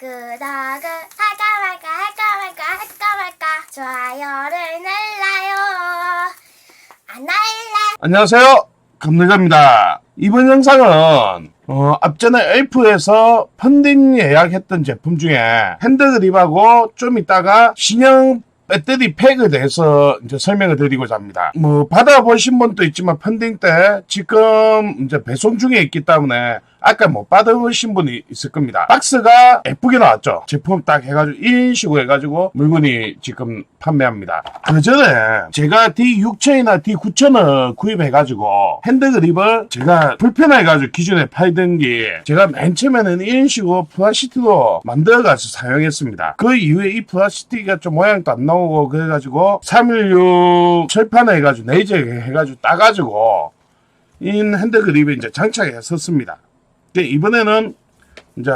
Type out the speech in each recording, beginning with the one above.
구독을 할까 말까 할까 말까 할까 말까 좋아요를 눌러요 안 할래 안녕하세요. 감내자입니다. 이번 영상은 어, 앞전에 엘프에서 펀딩 예약했던 제품 중에 핸드그립하고 좀 이따가 신형 배터리 팩에 대해서 이제 설명을 드리고자 합니다. 뭐 받아보신 분도 있지만 펀딩 때 지금 이제 배송 중에 있기 때문에 아까 못 받으신 분이 있을 겁니다. 박스가 예쁘게 나왔죠. 제품 딱 해가지고 이런 식으로 해가지고 물건이 지금 판매합니다. 그 전에 제가 D6000이나 D9000을 구입해가지고 핸드그립을 제가 불편해가지고 기존에 팔던 게 제가 맨 처음에는 이런 식으로 플라스틱으로 만들어가지고 사용했습니다. 그 이후에 이 플라스틱이 좀 모양도 안 나오고 그래가지고 316 철판에 해가지고 네이저 해가지고 따가지고 이 핸드그립에 이제 장착했었습니다. 근데 이번에는 이제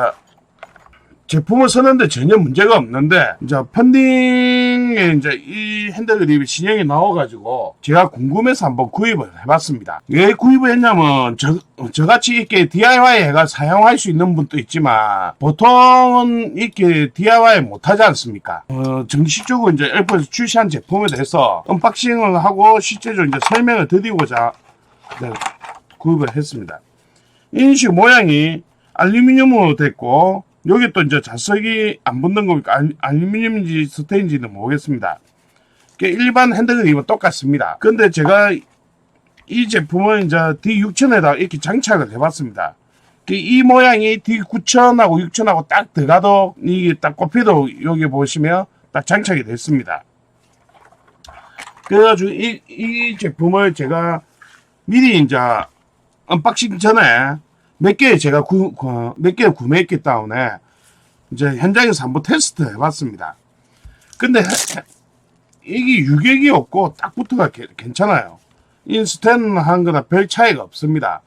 제품을 쓰는데 전혀 문제가 없는데 이제 펀딩에 이제 이 핸드그립이 신형이 나와가지고 제가 궁금해서 한번 구입을 해봤습니다. 왜 구입을 했냐면 저, 저같이 이렇게 DIY 해가 사용할 수 있는 분도 있지만 보통은 이렇게 DIY 못하지 않습니까? 어, 정식적으로 이제 엘프에서 출시한 제품에 대해서 언박싱을 하고 실제로 이제 설명을 드리고자 네, 구입을 했습니다. 인식 모양이 알루미늄으로 됐고 여기 또 이제 자석이 안 붙는 거니까 알, 알루미늄인지 스테인지는 모르겠습니다. 일반 핸드그립은 똑같습니다. 근데 제가 이 제품은 이제 D6000에다 이렇게 장착을 해봤습니다. 이이 모양이 D9000하고 6000하고 딱 들어가도 이게 딱 꼽히도 여기 보시면 딱 장착이 됐습니다. 그래가지고 이, 이 제품을 제가 미리 이제 언박싱 전에 몇 개 제가 구, 구, 몇 개 구매했기 때문에 이제 현장에서 한번 테스트 해봤습니다. 근데 해- 이게 유격이 없고 딱 붙어가 게- 괜찮아요. 인스텐 한 거나 별 차이가 없습니다.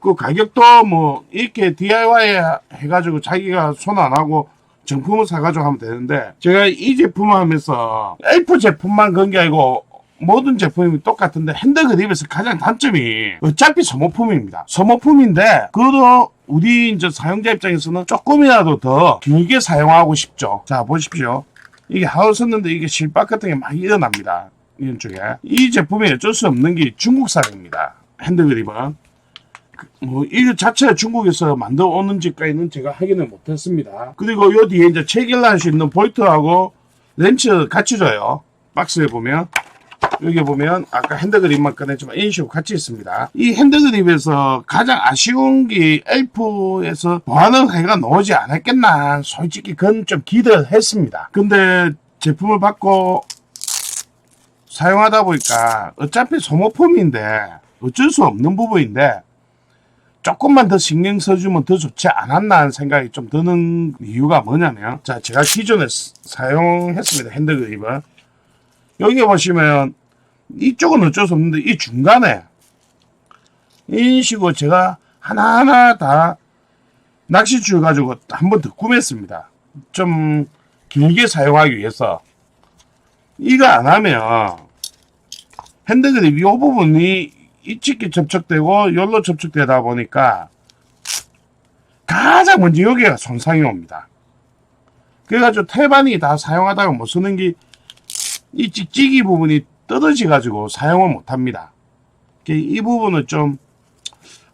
그 가격도 뭐 이렇게 DIY 해가지고 자기가 손 안 하고 정품을 사가지고 하면 되는데 제가 이 제품을 하면서 엘프 제품만 그런 게 아니고 모든 제품이 똑같은데 핸드그립에서 가장 단점이 어차피 소모품입니다. 소모품인데 그래도 우리 이제 사용자 입장에서는 조금이라도 더 길게 사용하고 싶죠. 자 보십시오. 이게 하우 썼는데 이게 실밥 같은 게 많이 일어납니다. 이런 쪽에 이 제품이 어쩔 수 없는 게 중국산입니다. 핸드그립은 그, 뭐, 이거 자체가 중국에서 만들어 오는지까지는 제가 확인을 못했습니다. 그리고 요 뒤에 이제 체결할 수 있는 볼트하고 렌치 같이 줘요. 박스에 보면. 여기 보면 아까 핸드그립만 꺼냈지만 식으로 같이 있습니다. 이 핸드그립에서 가장 아쉬운 게 엘프에서 보완을 해가 나오지 않았겠나 솔직히 그건 좀 기대를 했습니다. 근데 제품을 받고 사용하다 보니까 어차피 소모품인데 어쩔 수 없는 부분인데 조금만 더 신경 써주면 더 좋지 않았나 하는 생각이 좀 드는 이유가 뭐냐면 자 제가 기존에 스- 사용했습니다 핸드그립을 여기 보시면 이쪽은 어쩔 수 없는데 이 중간에 이런 식으로 제가 하나하나 다 낚시줄 가지고 한 번더 구매했습니다. 좀 길게 사용하기 위해서 이거 안 하면 핸드그립 이 부분이 이쪽에 접촉되고 열로 접촉되다 보니까 가장 먼저 여기가 손상이 옵니다. 그래가지고 태반이 다 사용하다가 못 쓰는 게 이 찍찍이 부분이 떨어지 가지고 사용을 못 합니다. 이 부분을 좀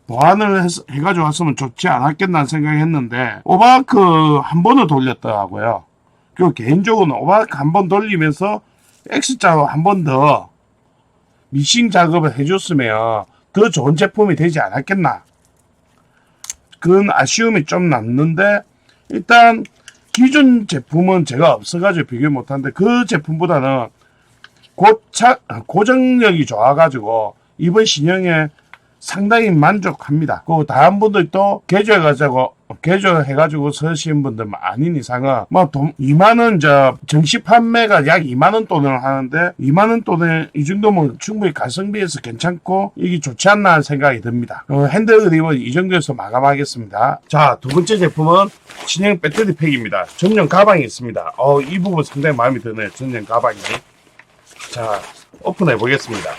보완을 해, 가지고 왔으면 좋지 않았겠나 생각했는데 오바크 한 번을 돌렸더라고요. 그리고 개인적으로는 오바크 한 번 돌리면서 X자로 한 번 더 미싱 작업을 해줬으면 더 좋은 제품이 되지 않았겠나. 그런 아쉬움이 좀 남는데 일단 기존 제품은 제가 없어가지고 비교 못하는데 그 제품보다는 고차, 고정력이 좋아가지고 이번 신형에 상당히 만족합니다. 그 다음 분들도 개조해가지고 개조해가지고 쓰시는 분들 아닌 이상은 뭐 돈, 2만 원저 정식 판매가 약 2만 원 돈을 하는데 2만 원 돈에 이 정도면 충분히 가성비에서 괜찮고 이게 좋지 않나 생각이 듭니다. 어, 핸드 그립은 이 정도에서 마감하겠습니다. 자 두 번째 제품은 신형 배터리 팩입니다. 전용 가방이 있습니다. 어, 이 부분 상당히 마음에 드네요. 전용 가방이. 자 오픈해 보겠습니다.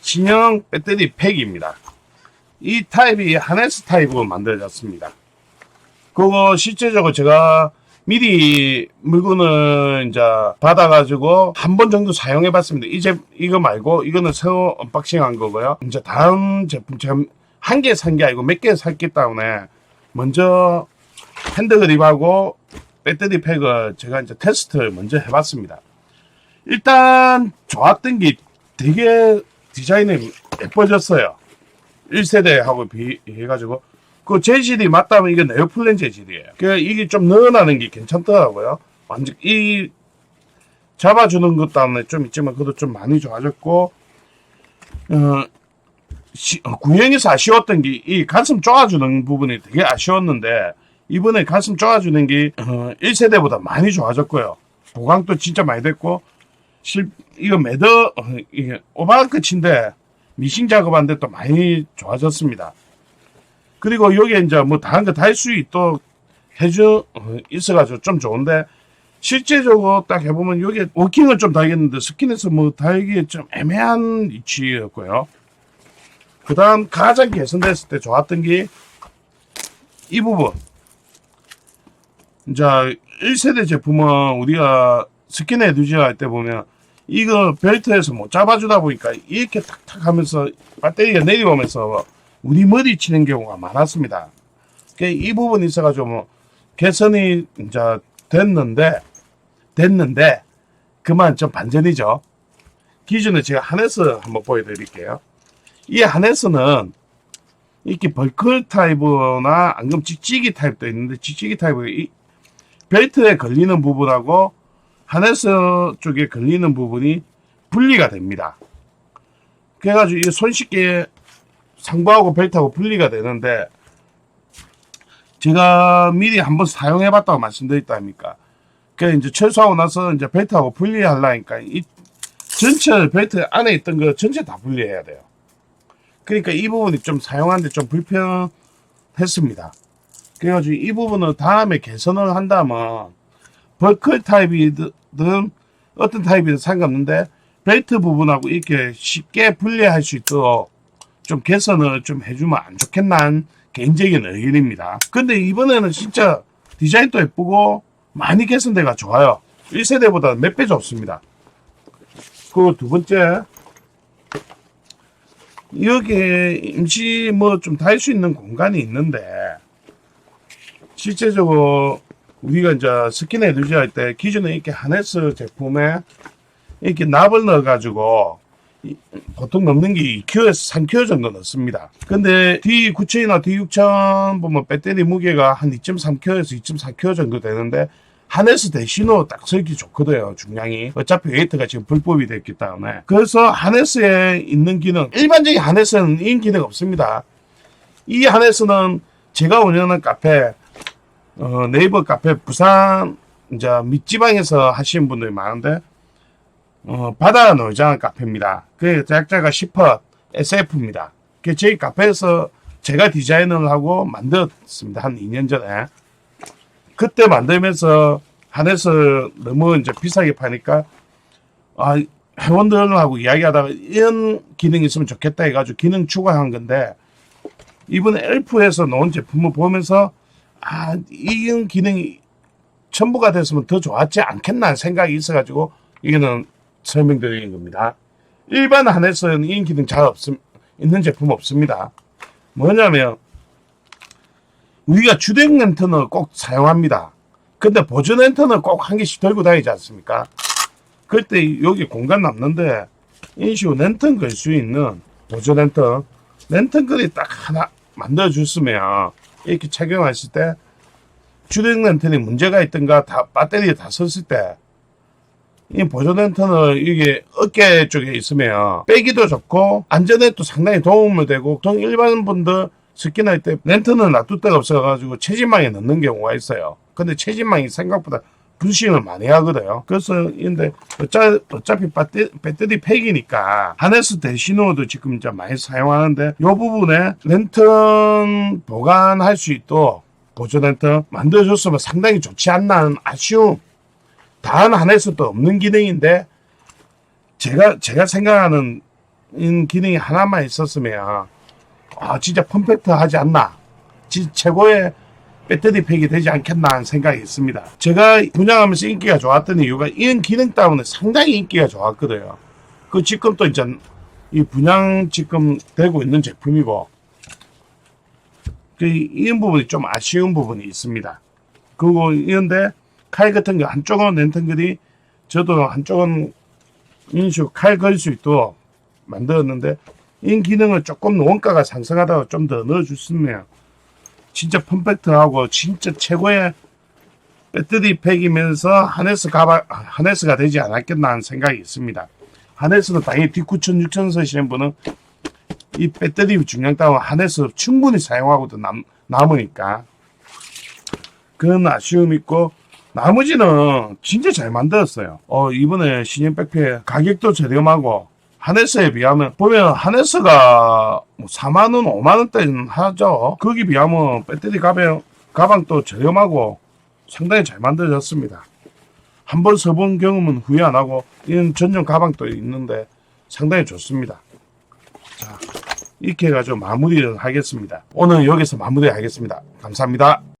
신형 배터리 팩입니다. 이 타입이 하네스 타입으로 만들어졌습니다. 그거 실제적으로 제가 미리 물건을 이제 받아가지고 한 번 정도 사용해 봤습니다. 이제 이거 말고 이거는 새로 언박싱 한 거고요. 이제 다음 제품 제가 한 개 산 게 아니고 몇 개 샀기 때문에 먼저 핸드 그립하고 배터리 팩을 제가 이제 테스트를 먼저 해봤습니다. 일단 좋았던 게 되게 디자인이 예뻐졌어요. 1세대하고 비해가지고 그 재질이 맞다면 이게 네오플랜 재질이에요. 그 이게 좀 늘어나는 게 괜찮더라고요. 완전 이 잡아주는 것 때문에 좀 있지만 그래도 좀 많이 좋아졌고 어, 시- 어, 구형에서 아쉬웠던 게 이 가슴 쪼아주는 부분이 되게 아쉬웠는데 이번에 가슴 쪼아주는 게 어, 1세대보다 많이 좋아졌고요. 보강도 진짜 많이 됐고 실 이거 어, 이게 오바한 끝인데 미싱 작업하는데 또 많이 좋아졌습니다. 그리고 여기에 이제 뭐 다른 거 다 할 수 있도록 해주 어, 있어가지고 좀 좋은데 실제적으로 딱 해보면 여기 워킹을 좀 달겠는데 스킨에서 뭐 달기에 좀 애매한 위치였고요. 그 다음 가장 개선됐을 때 좋았던 게 이 부분. 이제 1세대 제품은 우리가 스킨 에듀지 할 때 보면 이거 벨트에서 못 잡아주다 보니까 이렇게 탁탁 하면서 배터리가 내려오면서 우리 머리 치는 경우가 많았습니다. 그이 부분이 있어가지고 뭐 개선이 이제 됐는데 됐는데 그만 좀 반전이죠. 기존에 제가 하네스 한번 보여드릴게요. 이 하네스는 이렇게 벌클 타입이나 안금 찍찍이 타입도 있는데 찍찍이 타입이 이 벨트에 걸리는 부분하고 하네스 쪽에 걸리는 부분이 분리가 됩니다. 그래가지고 이게 손쉽게 상부하고 벨트하고 분리가 되는데 제가 미리 한번 사용해봤다고 말씀드렸다 아닙니까? 그 이제 철수하고 나서 이제 벨트하고 분리하려니까 이 전체 벨트 안에 있던 거 전체 다 분리해야 돼요. 그러니까 이 부분이 좀 사용하는데 좀 불편했습니다. 그래가지고 이 부분을 다음에 개선을 한다면 벌클 타입이든 어떤 타입이든 상관없는데 벨트 부분하고 이렇게 쉽게 분리할 수 있도록 좀 개선을 좀 해주면 안 좋겠나 는 개인적인 의견입니다. 근데 이번에는 진짜 디자인도 예쁘고 많이 개선돼가 좋아요. 1세대보다 몇 배 좋습니다. 그두 번째 여기에 임시 뭐 좀 달 수 있는 공간이 있는데 실제적으로 우리가 이제 스킨 에듀지 할 때 기존에 이렇게 하네스 제품에 이렇게 납을 넣어가지고 이- 보통 넣는 게 2kg에서 3kg 정도 넣습니다. 근데 D9000이나 D6000 보면 배터리 무게가 한 2.3kg에서 2.4kg 정도 되는데 하네스 대신으로 딱 쓰기 좋거든요, 중량이. 어차피 웨이트가 지금 불법이 됐기 때문에. 그래서 하네스에 있는 기능, 일반적인 하네스는 이 기능 없습니다. 이 하네스는 제가 운영하는 카페, 어, 네이버 카페 부산, 이제 밑지방에서 하시는 분들이 많은데, 어, 바다 놀장 카페입니다. 그 제작자가 10퍼 SF입니다. 그 저희 카페에서 제가 디자인을 하고 만들었습니다. 한 2년 전에. 그때 만들면서 한해서 너무 이제 비싸게 파니까 아 회원들하고 이야기하다가 이런 기능이 있으면 좋겠다 해가지고 기능 추가한 건데 이번에 엘프에서 나온 제품을 보면서 아 이런 기능이 첨부가 됐으면 더 좋았지 않겠나 생각이 있어가지고 이거는 설명드리는 겁니다. 일반 한해서는 이 기능 잘 없음 있는 제품 없습니다. 뭐냐면 우리가 주된 랜턴을 꼭 사용합니다. 근데 보조 랜턴을 꼭 한 개씩 들고 다니지 않습니까? 그때 여기 공간 남는데 인슈 랜턴 걸 수 있는 보조 랜턴 랜턴 걸이 딱 하나 만들어 줬으면 이렇게 착용하실 때 주된 랜턴이 문제가 있던가 다 배터리에 다 썼을 때 이 보조 랜턴을 이게 어깨 쪽에 있으면 빼기도 좋고 안전에 또 상당히 도움을 되고 보통 일반 분들 스킨할 때 랜턴을 놔둘 데가 없어가지고 체진망에 넣는 경우가 있어요. 근데 체진망이 생각보다 분싱을 많이 하거든요. 그래서 근데 어차, 어차피 배터, 배터리 팩이니까 하네스 대신으로도 지금 이제 많이 사용하는데 이 부분에 랜턴 보관할 수 있도록 보조 랜턴 만들어줬으면 상당히 좋지 않나 하는 아쉬움. 다른 하네스도 없는 기능인데 제가 제가 생각하는 이 기능이 하나만 있었으면 아 진짜 컴팩트하지 않나 진짜 최고의 배터리 팩이 되지 않겠나 하는 생각이 있습니다. 제가 분양하면서 인기가 좋았던 이유가 이런 기능 때문에 상당히 인기가 좋았거든요. 그 지금 또 이제 이 분양 지금 되고 있는 제품이고 그 이런 부분이 좀 아쉬운 부분이 있습니다. 그리고 이런데 칼 같은 거 한쪽은 랜턴글이 저도 한쪽은 인슈 칼걸 수 있도록 만들었는데 이 기능을 조금 원가가 상승하다가 좀더 넣어줬으면 진짜 컴팩트하고 진짜 최고의 배터리 팩이면서 하네스 가방 하네스가 되지 않았겠나 하는 생각이 있습니다. 하네스는 당연히 D9000, 6000 쓰시는 분은 이 배터리 중량 따위 하네스 충분히 사용하고도 남, 남으니까 그런 아쉬움 있고 나머지는 진짜 잘 만들었어요. 어, 이번에 신형 백팩 가격도 저렴하고 하네스에 비하면 보면 하네스가 뭐 4만원, 5만원대는 하죠. 거기 비하면 배터리 가방, 가방도 저렴하고 상당히 잘 만들어졌습니다. 한 번 써본 경험은 후회 안 하고 이런 전용 가방도 있는데 상당히 좋습니다. 자, 이렇게 해가지고 마무리를 하겠습니다. 오늘 여기서 마무리 하겠습니다. 감사합니다.